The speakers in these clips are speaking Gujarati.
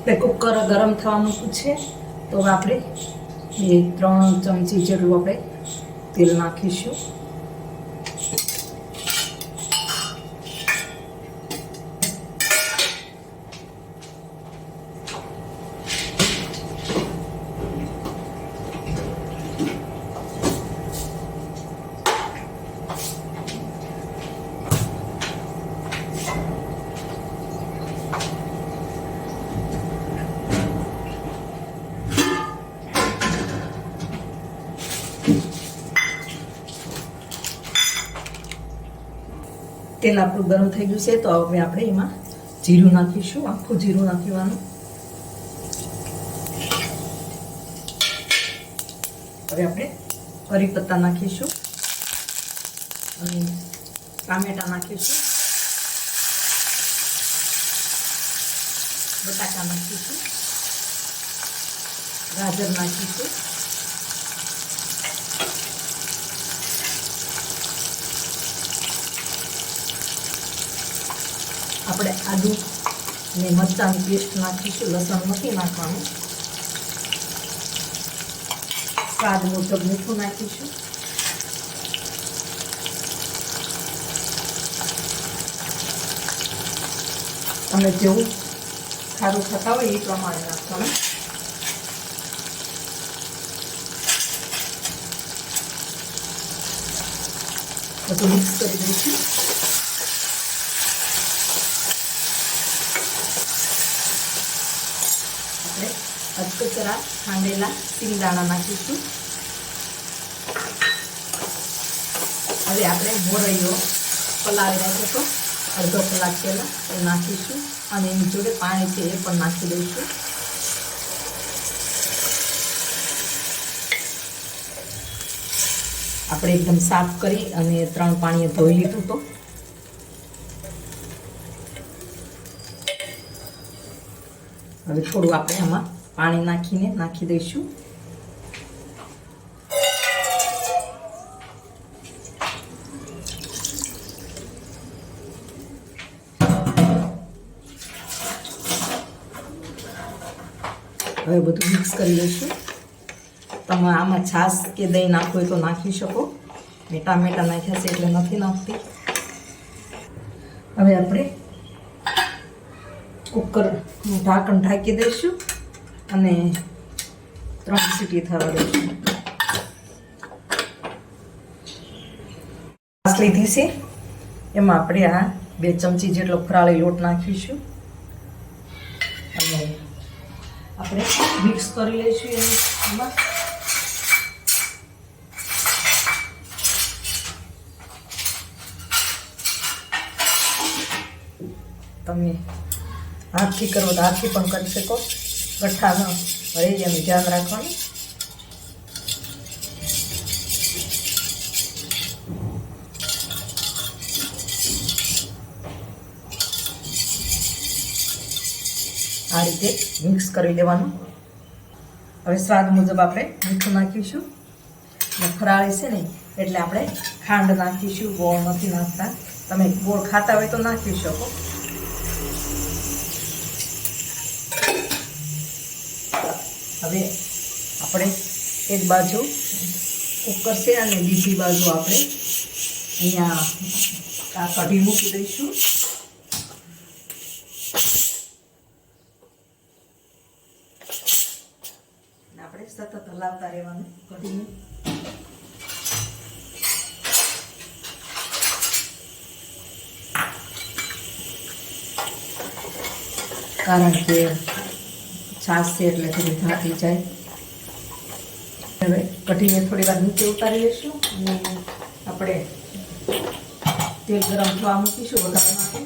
આપણે કુકર ગરમ થવા મૂક્યું છે. તો આપણે બે ત્રણ ચમચી જેટલું આપણે તેલ નાખીશું. તેલ આપણું ગરમ થઈ ગયું છે, તો હવે આપણે એમાં જીરું નાખીશું, આખું જીરું નાખીવાનું. હવે આપણે કરી પત્તા નાખીશું અને ટામેટા નાખીશું. બટાકા નાખીશું. ગાજર નાખીશું. આપણે આદુ અને મરચાંની પેસ્ટ નાખીશું, લસણ નથી નાખવાનું. સ્વાદ મુજબ મીઠું નાખીશું. તમે જેવું ખારું થતા હોય એ પ્રમાણે નાખવાનું. બધું મિક્સ કરી દઈશું આપણે અધકચરા ખાંડેલા સિંગદાણા નાખીશું હવે આપણે મોરૈયો પલાળી રાખ્યો અડધો કલાક પહેલાં એ નાખીશું અને એની જોડે પાણી છે એ પણ નાખી દઈશું આપણે એકદમ સાફ કરી અને ત્રણ પાણીએ ધોઈ લીધું તો હવે થોડું આપણે આમાં પાણી નાખીને નાખી દઈશું. હવે બધું મિક્સ કરી લઈશું. તમે આમાં છાશ કે દહીં નાખવું હોય તો નાખી શકો. મેં ટામેટા નાખ્યા છે એટલે નથી નાખતી. હવે આપણે કુકર ઢાંકણ ઢાંકી દઈશું. અને ત્રણ સીટી થવા દઈશું છાશ લીધી છે. એમાં આપણે આ બે ચમચી જેટલો ફરાળી લોટ નાખીશું. અને આપણે મિક્સ કરી લઈશું એમાં. તમે હાથથી કરો તો હાથથી પણ કરી શકો. ગઠ્ઠા ભરી એનું ધ્યાન રાખવાનું. આ રીતે મિક્સ કરી લેવાનું. હવે સ્વાદ મુજબ આપણે મીઠું નાખીશું. અને છે ને, એટલે આપણે ખાંડ નાખીશું, ગોળ નથી નાખતા. તમે ગોળ ખાતા હોય તો નાખી શકો. હવે આપણે એક બાજુ કુકર છે અને બીજી બાજુ આપણે અહીંયા આ મૂકી દઈશું. આપણે સતત હલાવતા રહેવાનું કઢીને કારણ કે છાશ છે એટલે થોડી થાકી જાય. હવે કઢીને થોડી વાર નીચે ઉતારી લઈશું અને આપણે તેલ ગરમ થવા મૂકીશું વધારે માટે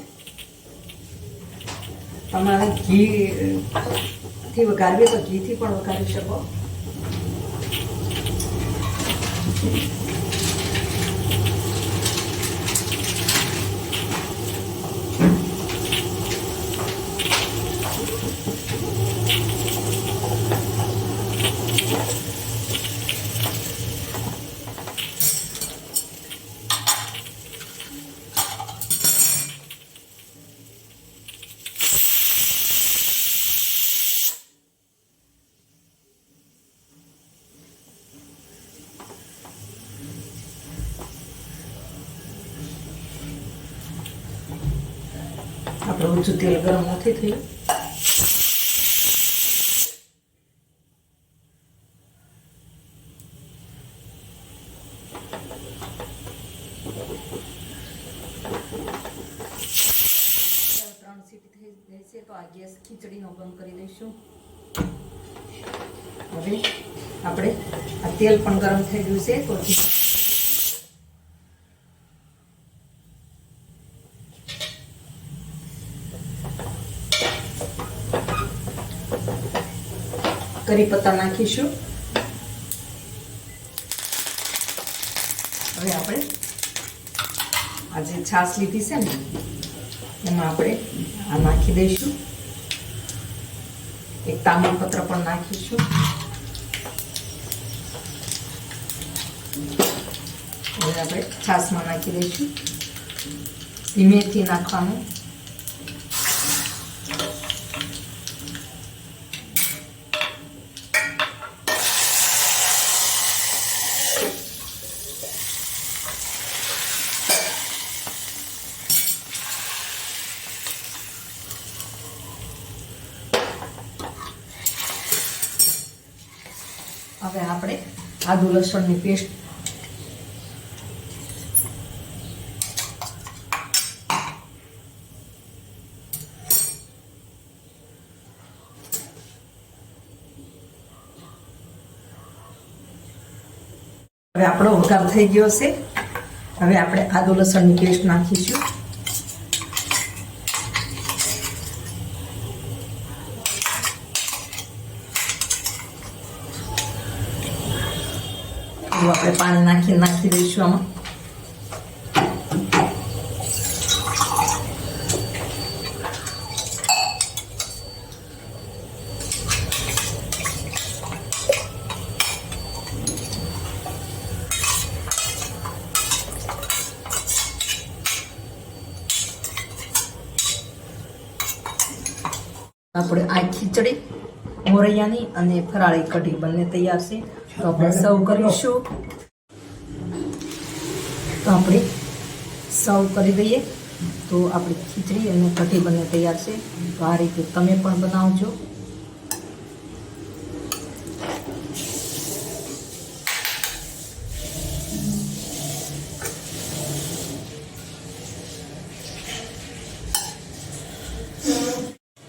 તમારે ઘીથી વઘારવી તો ઘીથી પણ વઘારી શકો. ઊંચું તેલ ગરમ નથી થયું. તો આ ગેસ ખીચડીનો બંધ કરી દઈશું. હવે આપણે આ તેલ પણ ગરમ થઈ ગયું છે, તો કરી પત્તા નાખીશું. હવે આપણે આ જે છાશ લીધી છે ને, એમાં આપણે આ નાખી દઈશું. એક તામલપત્ર પણ નાખીશું. હવે આપણે છાશમાં નાખી દઈશું. ધીમેથી નાખવાનું હવે આપણે આદુ લસણની પેસ્ટ હવે આપણો વઘાર થઈ ગયો છે. હવે આપણે આદુ લસણની પેસ્ટ નાખીશું. થોડું આપણે પાણી નાખી નાખી દઈશું આમાં આ ખીચડી મોરૈયાની અને ફરાળી કઢી બંને તૈયાર છે તો આપણે સર્વ કરીશું. તો આપણે સર્વ કરી દઈએ. તો આપણી ખીચડી અને કઢી બંને તૈયાર છે. તો આ રીતે તમે પણ બનાવજો.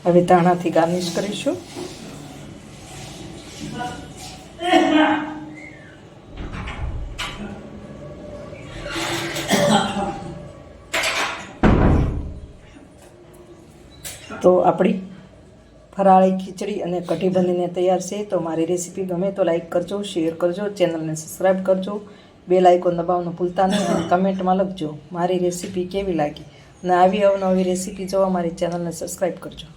હવે ધાણાથી ગાર્નિશ કરીશું. તો આપણી ફરાળી ખીચડી અને કઢી તૈયાર છે. તો મારી રેસીપી ગમે તો લાઈક કરજો શેર કરજો ચેનલને સબસ્ક્રાઈબ કરજો. બે લાઇકોન દબાવવાનું ભૂલતા નહીં અને કમેન્ટમાં લખજો, મારી રેસીપી કેવી લાગી? અને આવી અવનવી રેસીપી જોવા મારી ચેનલને સબસ્ક્રાઈબ કરજો.